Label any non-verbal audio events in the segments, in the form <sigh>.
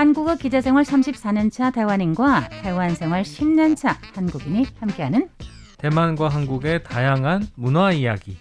한국어 기자생활 34년차 대만인과 대만생활 10년차 한국인이 함께하는 대만과 한국의 다양한 문화 이야기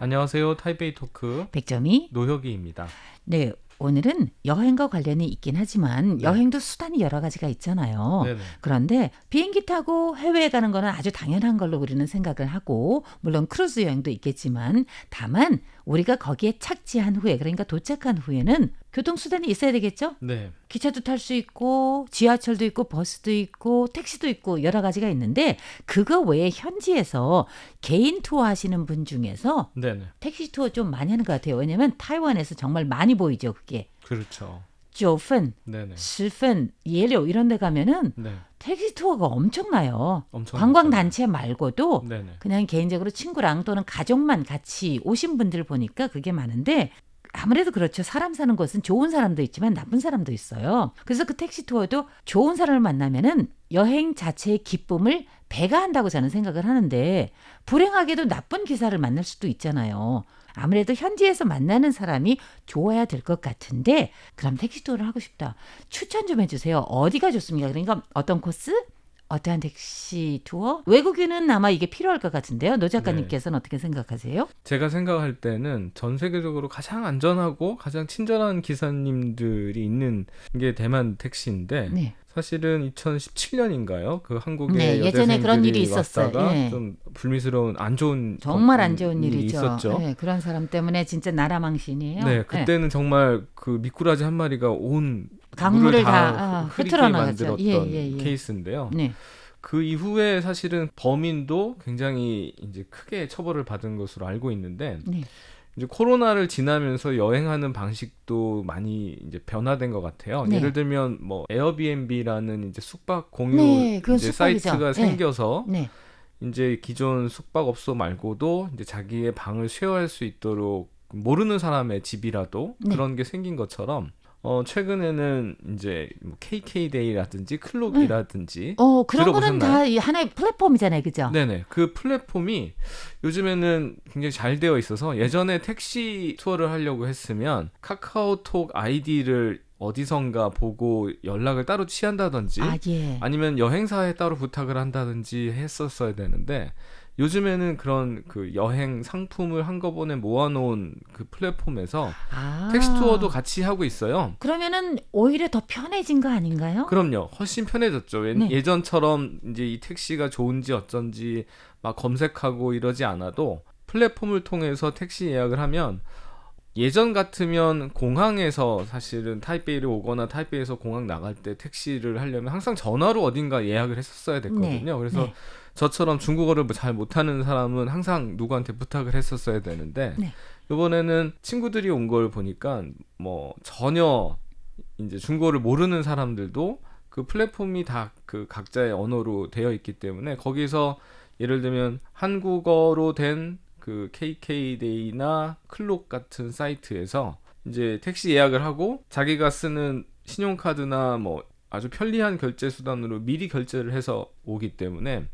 안녕하세요. 타이베이 토크 백점이 노혁이입니다. 네, 오늘은 여행과 관련이 있긴 하지만 여행도 수단이 여러 가지가 있잖아요. 네네. 그런데 비행기 타고 해외에 가는 거는 아주 당연한 걸로 우리는 생각을 하고 물론 크루즈 여행도 있겠지만 다만 우리가 거기에 착지한 후에 그러니까 도착한 후에는 교통수단이 있어야 되겠죠? 네. 기차도 탈 수 있고 지하철도 있고 버스도 있고 택시도 있고 여러 가지가 있는데 그거 외에 현지에서 개인 투어 하시는 분 중에서 네네. 택시 투어 좀 많이 하는 것 같아요. 왜냐면 타이완에서 정말 많이 보이죠, 그게. 그렇죠. 9분, 네네. 10분, 예료 이런 데 가면은 네. 택시 투어가 엄청나요. 엄청 관광 단체 말고도 네네. 그냥 개인적으로 친구랑 또는 가족만 같이 오신 분들 보니까 그게 많은데 아무래도 그렇죠. 사람 사는 곳은 좋은 사람도 있지만 나쁜 사람도 있어요. 그래서 그 택시 투어도 좋은 사람을 만나면은 여행 자체의 기쁨을 배가 한다고 저는 생각을 하는데 불행하게도 나쁜 기사를 만날 수도 있잖아요. 아무래도 현지에서 만나는 사람이 좋아야 될 것 같은데 그럼 택시 투어를 하고 싶다. 추천 좀 해주세요. 어디가 좋습니까? 그러니까 어떤 코스? 어떠한 택시 투어? 외국인은 아마 이게 필요할 것 같은데요. 노 작가님께서는 어떻게 생각하세요? 제가 생각할 때는 전 세계적으로 가장 안전하고 가장 친절한 기사님들이 있는 게 대만 택시인데 네. 사실은 2017년인가요? 그 한국에 네, 예전에 그런 일이 있었어요. 예. 좀 불미스러운 안 좋은 정말 거- 안 좋은 일이 일이죠. 있었죠. 네, 그런 사람 때문에 진짜 나라 망신이에요. 네, 그때는 정말 그 미꾸라지 한 마리가 온 강물을 물을 다, 다, 아, 흐트러 나갔죠. 만들었던 예, 예, 예. 케이스인데요. 네. 그 이후에 사실은 범인도 굉장히 이제 크게 처벌을 받은 것으로 알고 있는데 네. 이제 코로나를 지나면서 여행하는 방식도 많이 이제 변화된 것 같아요. 네. 예를 들면 뭐 에어비앤비라는 이제 숙박 공유 네, 이제. 사이트가 네. 생겨서 네. 이제 기존 숙박업소 말고도 이제 자기의 방을 쉐어할 수 있도록 모르는 사람의 집이라도 네. 그런 게 생긴 것처럼 어 최근에는 이제 뭐 KK데이라든지 클록이라든지 어, 그런 거는 들어보셨나요? 다이 하나의 플랫폼이잖아요. 그죠? 네네 그 플랫폼이 요즘에는 굉장히 잘 되어 있어서 예전에 택시 투어를 하려고 했으면 카카오톡 아이디를 어디선가 보고 연락을 따로 취한다든지 아, 예. 아니면 여행사에 따로 부탁을 한다든지 했었어야 되는데 요즘에는 그런 그 여행 상품을 한꺼번에 모아놓은 그 플랫폼에서 아. 택시 투어도 같이 하고 있어요. 그러면은 오히려 더 편해진 거 아닌가요? 그럼요. 훨씬 편해졌죠. 왜- 네. 예전처럼 이제 이 택시가 좋은지 어쩐지 막 검색하고 이러지 않아도 플랫폼을 통해서 택시 예약을 하면 예전 같으면 공항에서 사실은 타이베이를 오거나 타이베이에서 공항 나갈 때 택시를 하려면 항상 전화로 어딘가 예약을 했었어야 됐거든요. 네, 그래서 네. 저처럼 중국어를 뭐잘 못하는 사람은 항상 누구한테 부탁을 했었어야 되는데 네. 이번에는 친구들이 온 걸 보니까 뭐 전혀 이제 중국어를 모르는 사람들도 그 플랫폼이 다 그 각자의 언어로 되어 있기 때문에 거기서 예를 들면 한국어로 된 그 KK데이나 클록 같은 사이트에서 이제 택시 예약을 하고 자기가 쓰는 신용카드나 뭐 아주 편리한 결제 수단으로 미리 결제를 해서 오기 때문에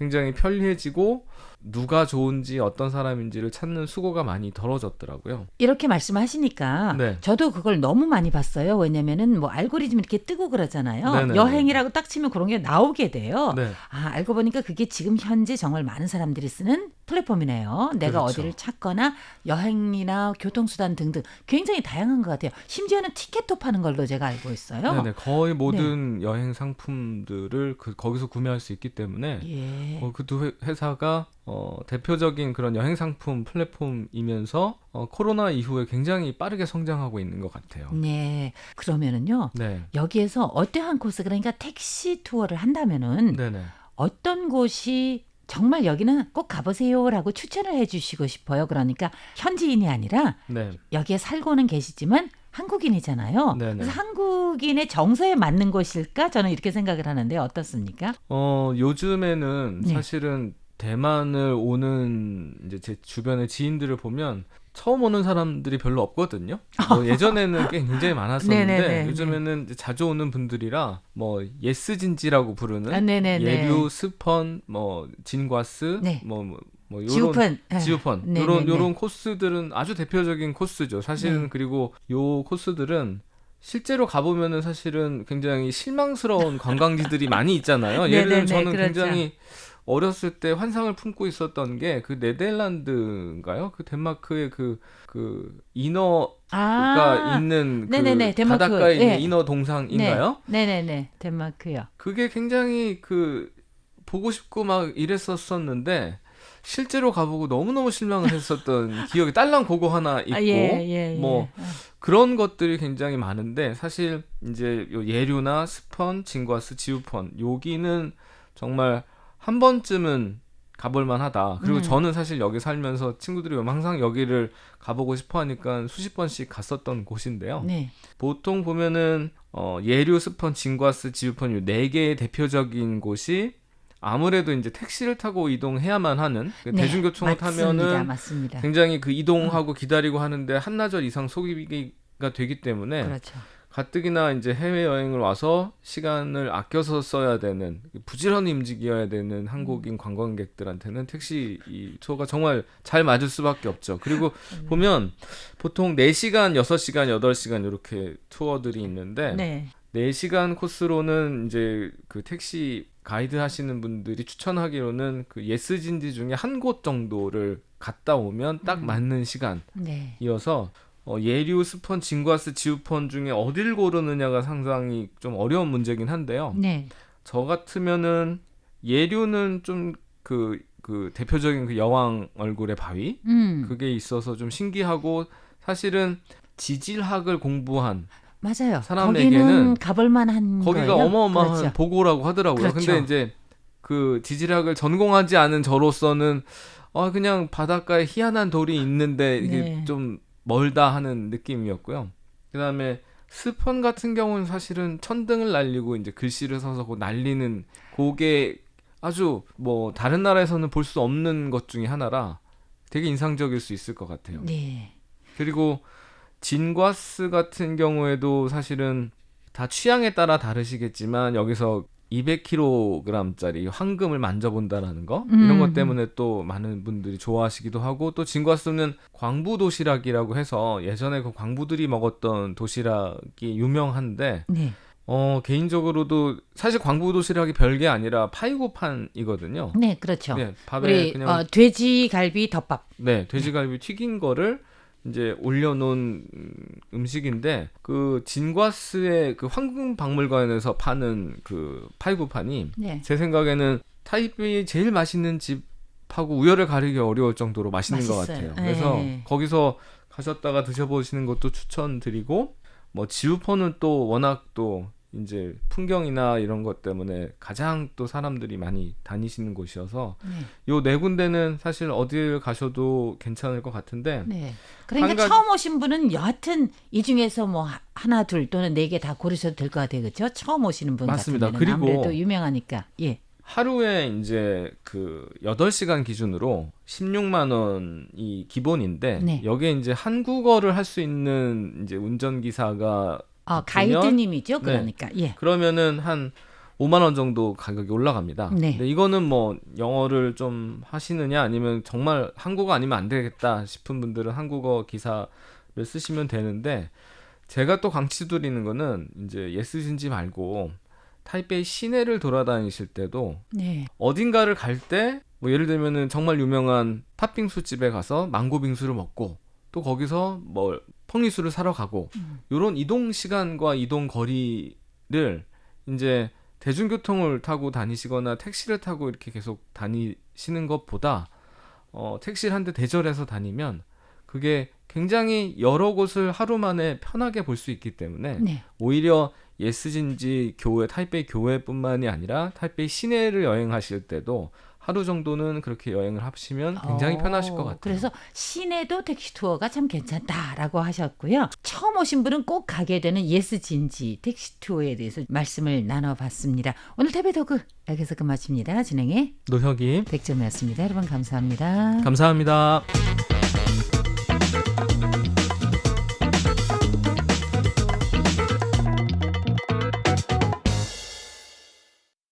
굉장히 편리해지고 누가 좋은지 어떤 사람인지를 찾는 수고가 많이 덜어졌더라고요. 이렇게 말씀하시니까 네. 저도 그걸 너무 많이 봤어요. 왜냐면은 뭐 알고리즘 이렇게 뜨고 그러잖아요. 네네네. 여행이라고 딱 치면 그런 게 나오게 돼요. 네. 아, 알고 보니까 그게 지금 현재 정말 많은 사람들이 쓰는 플랫폼이네요. 내가 그렇죠. 어디를 찾거나 여행이나 교통수단 등등 굉장히 다양한 것 같아요. 심지어는 티켓도 파는 걸로 제가 알고 있어요. 네네. 거의 모든 여행 상품들을 그 거기서 구매할 수 있기 때문에 예. 어, 그두 회사가 어, 대표적인 그런 여행 상품 플랫폼이면서 어, 코로나 이후에 굉장히 빠르게 성장하고 있는 것 같아요. 네. 그러면은요. 네. 여기에서 어떠한 코스 그러니까 택시 투어를 한다면은 네네. 어떤 곳이 정말 여기는 꼭 가보세요라고 추천을 해주시고 싶어요. 그러니까 현지인이 아니라 네. 여기에 살고는 계시지만 한국인이잖아요. 네네. 그래서 한국인의 정서에 맞는 곳일까? 저는 이렇게 생각을 하는데 어떻습니까? 어, 요즘에는 네. 사실은 대만을 오는 이제 제 주변의 지인들을 보면 처음 오는 사람들이 별로 없거든요. 뭐 <laughs> 예전에는 꽤 굉장히 많았었는데 네네네. 요즘에는 이제 자주 오는 분들이라 뭐 예스진지라고 부르는 아, 네네네. 예류, 스펀, 뭐 진과스, 네. 뭐, 뭐, 뭐 요런 지우펀. 아, 지우펀 네네네. 요런 요런 코스들은 아주 대표적인 코스죠. 사실은 네. 그리고 요 코스들은 실제로 가보면은 사실은 굉장히 실망스러운 관광지들이 많이 있잖아요. <laughs> 예를 들면 저는 그렇죠. 굉장히 어렸을 때 환상을 품고 있었던 게 그 네덜란드인가요? 그 덴마크의 그, 그 인어가 아, 있는 그 네네네, 덴마크. 바닷가에 있는 예. 인어 동상인가요? 네, 네네네. 덴마크요. 그게 굉장히 그 보고 싶고 막 이랬었었는데 실제로 가보고 너무너무 실망을 했었던 <laughs> 기억이 딸랑 그거 하나 있고 아, 예, 예, 예. 뭐 아, 그런 것들이 굉장히 많은데 사실 이제 요 예류나 스펀, 진과스, 지우펀 여기는 정말 한 번쯤은 가볼 만 하다. 그리고 음. 저는 사실 여기 살면서 친구들이 오면 항상 여기를 가보고 싶어 하니까 수십 번씩 갔었던 곳인데요. 네. 보통 보면은 어, 예류, 스펀, 진과스, 지우펀 요네 개의 대표적인 곳이 아무래도 이제 택시를 타고 이동해야만 하는 그 네, 대중교통을 맞습니다. 타면은 맞습니다. 굉장히 그 이동하고 기다리고 하는데 한나절 이상 소비가 되기 때문에 그렇죠. 가뜩이나 이제 해외 여행을 와서 시간을 아껴서 써야 되는 부지런히 움직여야 되는 한국인 관광객들한테는 택시 이 투어가 정말 잘 맞을 수밖에 없죠. 그리고 음. 보면 보통 4시간, 6시간, 8시간 이렇게 투어들이 있는데 네. 4시간 코스로는 이제 그 택시 가이드 하시는 분들이 추천하기로는 그 예스진지 중에 한 곳 정도를 갔다 오면 딱 음. 맞는 시간 네. 이어서 어, 예류, 스펀, 진과스, 지우펀 중에 어딜 고르느냐가 상당히 좀 어려운 문제긴 한데요. 네. 저 같으면은 예류는 좀그그 대표적인 그 여왕 얼굴의 바위 음. 그게 있어서 좀 신기하고 사실은 지질학을 공부한 맞아요. 사람에게는 거기는 가볼 만한 거기가 거예요. 어마어마한 그렇죠. 보고라고 하더라고요. 그렇죠. 근데 이제 그 지질학을 전공하지 않은 저로서는 아 그냥 바닷가에 희한한 돌이 있는데 이게 네. 좀 멀다 하는 느낌이었고요. 그 다음에 스펀 같은 경우는 사실은 천등을 날리고 이제 글씨를 써서 그 날리는 그게 아주 뭐 다른 나라에서는 볼 수 없는 것 중에 하나라 되게 인상적일 수 있을 것 같아요. 네. 그리고 진과스 같은 경우에도 사실은 다 취향에 따라 다르시겠지만 여기서 200kg짜리 황금을 만져본다라는 거 음, 이런 것 음. 때문에 또 많은 분들이 좋아하시기도 하고 또 진과스는 광부 도시락이라고 해서 예전에 그 광부들이 먹었던 도시락이 유명한데 네. 어 개인적으로도 사실 광부 도시락이 별게 아니라 파이고판이거든요. 네, 그렇죠. 네, 밥에 우리 그냥 어, 돼지갈비 덮밥. 네, 돼지갈비 튀긴 거를 이제 올려놓은 음, 음식인데 그 진과스의 그 황금박물관에서 파는 그 파이구판이 네. 제 생각에는 타이베이 제일 맛있는 집하고 우열을 가리기 어려울 정도로 맛있는 것 맛있어요. 같아요. 그래서 네. 거기서 가셨다가 드셔보시는 것도 추천드리고 뭐 지우퍼는 또 워낙 또 이제 풍경이나 이런 것 때문에 가장 또 사람들이 많이 다니시는 곳이어서 네. 요네 군데는 사실 어딜 가셔도 괜찮을 것 같은데 네. 그러니까 한 가지- 처음 오신 분은 여하튼 이 중에서 뭐 하- 하나 둘 또는 네 개 다 고르셔도 될 것 같아요. 그렇죠? 처음 오시는 분 맞습니다. 같으면 그리고- 아무래도 유명하니까. 예. 하루에 이제 그 8시간 기준으로 16만 원이 기본인데 네. 여기에 이제 한국어를 할 수 있는 이제 운전기사가 어, 그러면- 가이드님이죠. 네. 그러니까. 예. 그러면은 한 5만 원 정도 가격이 올라갑니다. 네. 근데 이거는 뭐 영어를 좀 하시느냐 아니면 정말 한국어 아니면 안 되겠다 싶은 분들은 한국어 기사를 쓰시면 되는데 제가 또 강추 드리는 거는 이제 예스진지 말고 타이베이 시내를 돌아다니실 때도 네. 어딘가를 갈 때 뭐 예를 들면은 정말 유명한 팥빙수 집에 가서 망고 빙수를 먹고 또 거기서 뭐 펑리수를 사러 가고 음. 요런 이동 시간과 이동 거리를 이제 대중교통을 타고 다니시거나 택시를 타고 이렇게 계속 다니시는 것보다 어 택시를 한 대 대절해서 다니면 그게 굉장히 여러 곳을 하루 만에 편하게 볼 수 있기 때문에 네. 오히려 예스진지 교회 타이베이 교회뿐만이 아니라 타이베이 시내를 여행하실 때도 하루 정도는 그렇게 여행을 하시면 굉장히 어, 편하실 것 같아요. 그래서 시내도 택시 투어가 참 괜찮다라고 하셨고요. 처음 오신 분은 꼭 가게 되는 예스 진지 택시 투어에 대해서 말씀을 나눠봤습니다. 오늘 태베도그 여기서 끝마칩니다. 진행의 노혁이 백점이었습니다. 여러분 감사합니다. 감사합니다. 네.